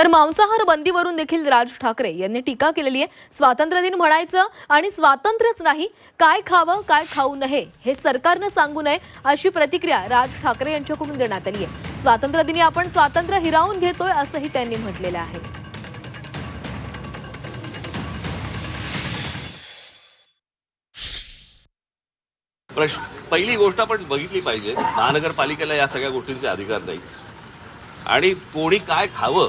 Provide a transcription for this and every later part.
तर मांसाहार बंदीवरून देखील राज ठाकरे यांनी टीका केलेली आहे. स्वातंत्र्य दिन म्हणायचं आणि स्वातंत्र्यच नाही काय खावं काय खाऊ नये हे सरकारनं सांगू नये अशी प्रतिक्रिया राज ठाकरे यांच्याकडून देण्यात आली आहे. स्वातंत्र्य दिनी आपण स्वातंत्र्य हिरावून घेतोय असंही त्यांनी म्हटलेलं आहे. प्रश्न पहिली गोष्ट आपण बघितली पाहिजे महानगरपालिकेला या सगळ्या गोष्टींचे अधिकार नाही आणि कोणी काय खावं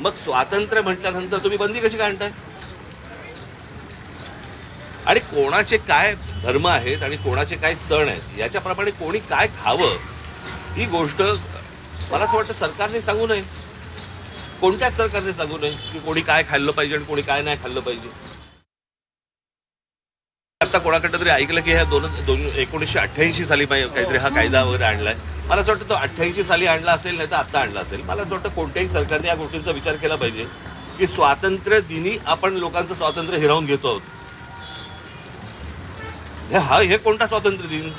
मग स्वातंत्र्य म्हटल्यानंतर तुम्ही बंदी कशी काय आणताय? आणि कोणाचे काय धर्म आहेत आणि कोणाचे काय सण आहेत याच्याप्रमाणे कोणी काय खावं ही गोष्ट मला असं वाटतं सरकारने सांगू नये. कोणत्याच सरकारने सांगू नये की कोणी काय खाल्लं पाहिजे आणि कोणी काय नाही खाल्लं पाहिजे? आता कोणाकडे तरी ऐकलं की ह्या दोन दोन एकोणीसशे अठ्ठ्याऐंशी साली काहीतरी हा कायदा वगैरे आणलाय. मला असं वाटतं तो अठ्ठ्याऐंशी साली आणला असेल नाही तर आता आणला असेल. मला असं वाटतं कोणत्याही सरकारने या गोष्टींचा विचार केला पाहिजे की स्वातंत्र्य दिनी आपण लोकांचं स्वातंत्र्य हिरावून घेतो. आहोत हे- हा हे कोणता स्वातंत्र्य दिन?